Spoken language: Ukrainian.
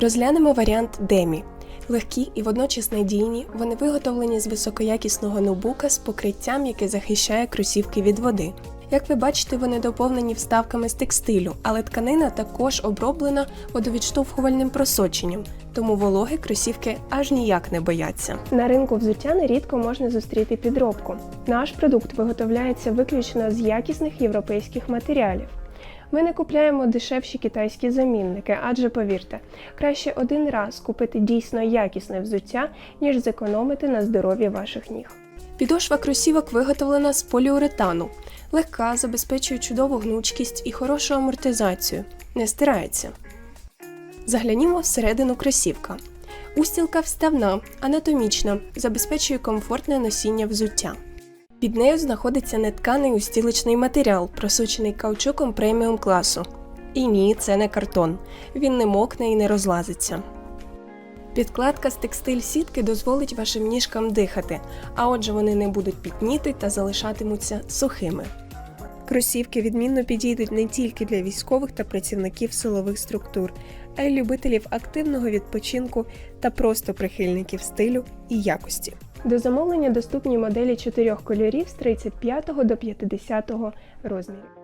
Розглянемо варіант Демі. Легкі і водночас надійні, вони виготовлені з високоякісного ноутбука з покриттям, яке захищає кросівки від води. Як ви бачите, вони доповнені вставками з текстилю, але тканина також оброблена водовідштовхувальним просоченням, тому вологи кросівки аж ніяк не бояться. На ринку взуття нерідко можна зустріти підробку. Наш продукт виготовляється виключно з якісних європейських матеріалів. Ми не купляємо дешевші китайські замінники, адже повірте, краще один раз купити дійсно якісне взуття, ніж зекономити на здоров'ї ваших ніг. Підошва кросівок виготовлена з поліуретану, легка, забезпечує чудову гнучкість і хорошу амортизацію, не стирається. Заглянімо всередину кросівка. Устілка вставна, анатомічна, забезпечує комфортне носіння взуття. Під нею знаходиться нетканий устілочний матеріал, просочений каучуком преміум класу. І ні, це не картон. Він не мокне і не розлазиться. Підкладка з текстиль сітки дозволить вашим ніжкам дихати, а отже вони не будуть пітніти та залишатимуться сухими. Кросівки відмінно підійдуть не тільки для військових та працівників силових структур, а й любителів активного відпочинку та просто прихильників стилю і якості. До замовлення доступні моделі чотирьох кольорів з 35 до 50 розмірів.